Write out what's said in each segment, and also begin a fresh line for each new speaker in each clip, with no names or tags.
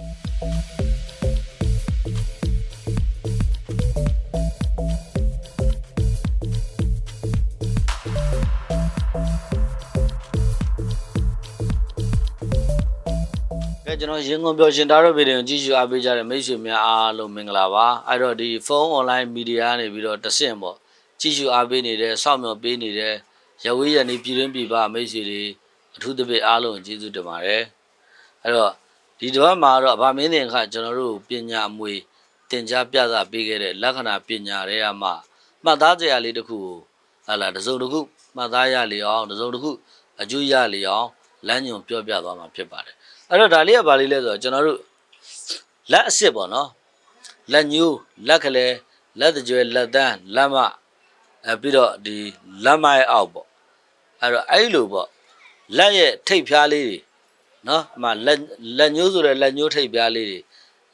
ကဲကျွန်တော်ရင်းကုန်ပြောရှင်တာတော့ဗီဒီယိုကြည့်ရှုအားပေးကြတဲ့မိတ်ဆွေများအားလုံးမင်္ဂလာပါအဲ့တော့ဒီဖုန်း online media ကနေပြီးတော့တဆင့်ပေါ့ကြည့်ရှုအားပေးနေတဲ့စောင့်မျှော်ပေးနေတဲ့ရဝေးရနေပြည်တွင်းပြည်ပမိတ်ဆွေတွေအထူးသဖြင့်အားလုံးကိုကျေးဇူးတင်ပါတယ်အဲ့တော့ ဒီတစ်ပတ်မှာတော့ဗာမင်းတင်ခကျွန်တော်တို့ပညာအမွေတင် जा ပြသပေးခဲ့တဲ့လက္ခဏာပညာတွေကမှမှတ်သားစရာလေးတစ်ခုကိုဟာလာတစ်စုံတစ်ခုမှတ်သားရလေအောင်တစ်စုံတစ်ခုအကျိုးရလေအောင်လမ်းညွန်ပြောပြသွားမှာဖြစ်ပါတယ်အဲ့တော့ဒါလေးကဘာလေးလဲဆိုတော့ကျွန်တော်တို့လက်အစ်စ်ပေါ့နော်လက်ညိုးလက်ကလေးလက်တကြွယ်လက်တန်းလက်မအဲပြီးတော့ဒီလက်မရဲ့အောက်ပေါ့အဲ့တော့အဲ့လိုပေါ့လက်ရဲ့ထိပ်ဖျားလေးတွေ နော်အမလက်လက်ညိုးဆိုတဲ့လက်ညိုးထိပ်ဖျားလေးတွေ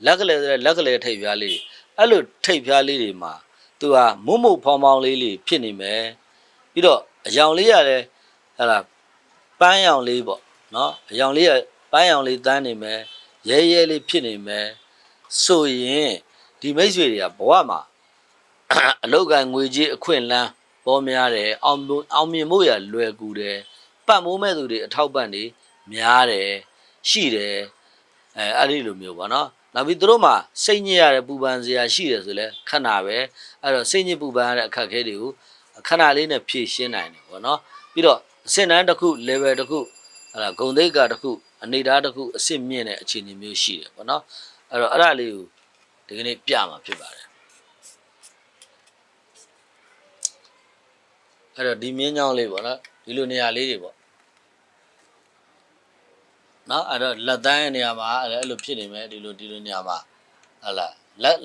လက်ကလေးဆိုတဲ့လက်ကလေးထိပ်ဖျားလေးတွေအဲ့လိုထိပ်ဖျားလေးတွေမှာသူကမုံမုံဖောင်းဖောင်းလေးလေးဖြစ်နေမယ်ပြီးတော့အယောင်လေးရတယ်ဟဲ့လားပန်းရောင်လေးပေါ့နော်အယောင်လေးရပန်းရောင်လေးတန်းနေမယ်ရဲရဲလေးဖြစ်နေမယ်ဆိုရင်ဒီမိတ်ဆွေတွေကဘဝမှာအလောက်ကငွေကြီးအခွင့်အလန်းပေါ်များတယ်အောင်မြင်အောင်မြင်ဖို့ရလွယ်ကူတယ်ပတ်မိုးမဲ့သူတွေအထောက်ပံ့တွေ များတယ်ရှိတယ်အဲအဲ့ဒီလိုမျိုးပေါ့နော်နောက်ပြီးသူတို့မှာစိတ်ညစ်ရတဲ့ပူပန်စရာရှိတယ်ဆိုလဲခဏပဲအဲ့တော့စိတ်ညစ်ပူပန်ရတဲ့အခက်အခဲတွေကိုခဏလေးနဲ့ဖြည့်ရှင်းနိုင်တယ်ပေါ့နော်ပြီးတော့အဆင့်တန်းတစ်ခု level တစ်ခုအဲ့ဒါဂုံသိက္ခာတစ်ခုအနေအထားတစ်ခုအဆင့်မြင့်တဲ့အခြေအနေမျိုးရှိတယ်ပေါ့နော်အဲ့တော့အဲ့ဒါလေးကိုဒီကနေ့ပြမှာဖြစ်ပါတယ်အဲ့တော့ဒီမြင်းချောင်းလေးပေါ့နော်ဒီလိုနေရာလေးတွေပေါ့ နော်အဲ့တော့လက်တန်းရဲ့နေရာမှာအဲ့လိုဖြစ်နေမယ်ဒီလိုဒီလိုနေရာမှာဟလာလက်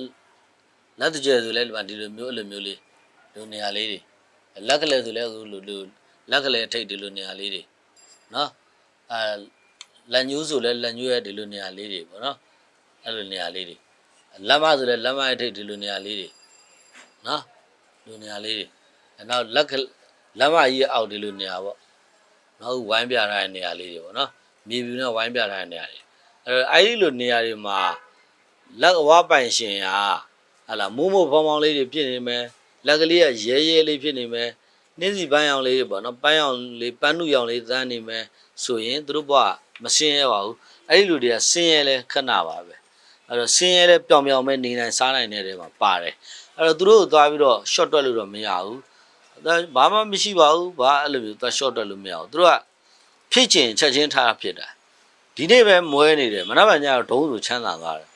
လက်တကြဲဆိုလဲဒီမှာဒီလိုမျိုးအဲ့လိုမျိုးလေးဒီလိုနေရာလေးတွေလက်ကလေးဆိုလဲအခုလိုလိုလက်ကလေးအထိတ်ဒီလိုနေရာလေးတွေနော်အဲလက်ညိုးဆိုလဲလက်ညိုးရဲ့ဒီလိုနေရာလေးတွေပေါ့နော်အဲ့လိုနေရာလေးတွေလက်မဆိုလဲလက်မရဲ့အထိတ်ဒီလိုနေရာလေးတွေနော်ဒီလိုနေရာလေးတွေအဲနောက်လက်ကလက်မကြီးရဲ့အောက်ဒီလိုနေရာပေါ့နောက်ဝိုင်းပြထားတဲ့နေရာလေးတွေပေါ့နော် မြေပြူနဲ့ဝိုင်းပြထားတဲ့နေရာတွေအဲအဲ့ဒီလိုနေရာတွေမှာလက်အဝပိုင်ရှင်ဟာဟာလာမိုးမိုးဖောင်းဖောင်းလေးတွေဖြစ်နေမယ်လက်ကလေးကရဲရဲလေးဖြစ်နေမယ်နှင်းစီပန်းရောင်လေးတွေပေါ့နော်ပန်းရောင်လေးပန်းနုရောင်လေးသန်းနေမယ်ဆိုရင်သူတို့ဘဝမစင်းရပါဘူးအဲ့ဒီလူတွေကစင်းရဲလဲခဏပါပဲအဲ့တော့စင်းရဲလဲပျောင်ပျောင်ပဲနေနိုင်စားနိုင်တဲ့နေရာမှာပါတယ်အဲ့တော့သူတို့ကိုသွားပြီးတော့ short တွက်လို့တော့မရဘူးဒါဘာမှမရှိပါဘူးဘာအဲ့လိုမျိုးသွား short တွက်လို့မရဘူးသူတို့က ဖြစ်ချင်ချက်ချင်းထားတာဖြစ်တာဒီနေ့ပဲမွဲနေတယ်မနက်ဖြန်ကျတော့ဒုံးဆိုချမ်းသာသွားတယ်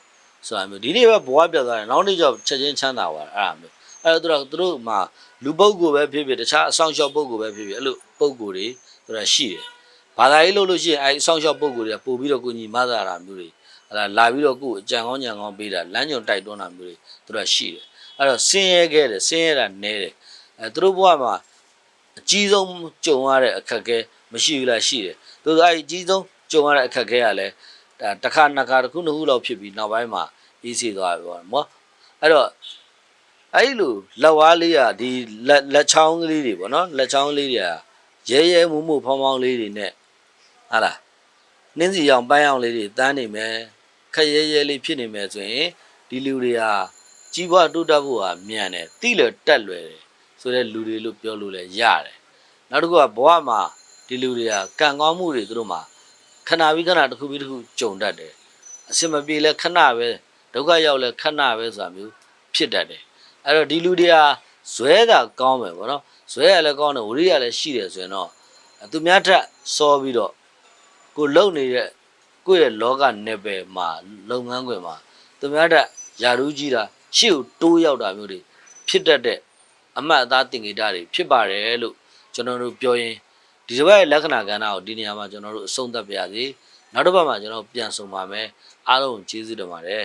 ဆိုတာမျိုးဒီနေ့ပဲဘဝပြတ်သွားတယ်နောက်နေ့ကျတော့ချက်ချင်းချမ်းသာသွားတယ်အဲ့ဒါမျိုးအဲ့တော့သူတို့သူတို့မှာလူပုဂ္ဂိုလ်ပဲဖြစ်ဖြစ်တခြားအဆောင်ရှောက်ပုဂ္ဂိုလ်ပဲဖြစ်ဖြစ်အဲ့လိုပုဂ္ဂိုလ်တွေသူတို့ရှိတယ်ဘာသာရေးလို့လို့ရှိရင်အဲ့အဆောင်ရှောက်ပုဂ္ဂိုလ်တွေကပို့ပြီးတော့ကိုညီမသာတာမျိုးတွေအဲ့ဒါလာပြီးတော့ကိုယ်အကြံကောင်းကြံကောင်းပေးတာလမ်းညွန်တိုက်တွန်းတာမျိုးတွေသူတို့ရှိတယ်အဲ့တော့ဆင်းရဲခဲ့တယ်ဆင်းရဲတာနဲတယ်အဲသူတို့ဘဝမှာ အကြီးဆုံးကြုံရတဲ့အခက်အခဲမရှိဘူးလားရှိတယ်သူတို့အဲ့အကြီးဆုံးကြုံရတဲ့အခက်အခဲကလည်းဒါတစ်ခါနှစ်ခါတစ်ခုနှစ်ခုလောက်ဖြစ်ပြီးနောက်ပိုင်းမှာအေးစေသွားပြီပေါ့မောအဲ့တော့အဲ့လိုလက်ဝါးလေးကဒီလက်လက်ချောင်းကလေးတွေပေါ့နော်လက်ချောင်းလေးတွေကရဲရဲမှုမှုဖောင်းဖောင်းလေးတွေနဲ့ဟာလားနင်းစီရောင်ပန်းရောင်လေးတွေတန်းနေမယ်ခက်ရဲရဲလေးဖြစ်နေမယ်ဆိုရင်ဒီလူတွေဟာကြီးပွားတိုးတက်ဖို့ဟာမြန်တယ်တိလတက်လွယ်တယ် ဆိုတဲ့လူတွေလို့ပြောလို့လည်းရတယ်နောက်တစ်ခုကဘဝမှာဒီလူတွေကကံကောင်းမှုတွေသူတို့မှာခဏပြီးခဏတစ်ခုပြီးတစ်ခုကြုံတတ်တယ်အစင်မပြေလဲခဏပဲဒုက္ခရောက်လဲခဏပဲဆိုတာမျိုးဖြစ်တတ်တယ်အဲ့တော့ဒီလူတွေကဇွဲတာကောင်းမယ်ဗောနော်ဇွဲရလည်းကောင်းတယ်ဝိရိယလည်းရှိတယ်ဆိုရင်တော့သူများထက်စောပြီးတော့ကိုလုံနေတဲ့ကိုယ့်ရဲ့လောကနယ်ပယ်မှာလုပ်ငန်းခွင်မှာသူများထက်ယာရူးကြီးတာရှေ့ကိုတိုးရောက်တာမျိုးတွေဖြစ်တတ်တဲ့ အမှတ်အသားတင်ကြတာတွေဖြစ်ပါတယ်လို့ကျွန်တော်တို့ပြောရင်ဒီတစ်ပတ်ရဲ့လက္ခဏာကဏ္ဍကိုဒီနေရာမှာကျွန်တော်တို့အဆုံးသတ်ပါရစေနောက်တစ်ပတ်မှာကျွန်တော်ပြန်ဆုံပါမယ်အားလုံးကျေးဇူးတင်ပါတယ်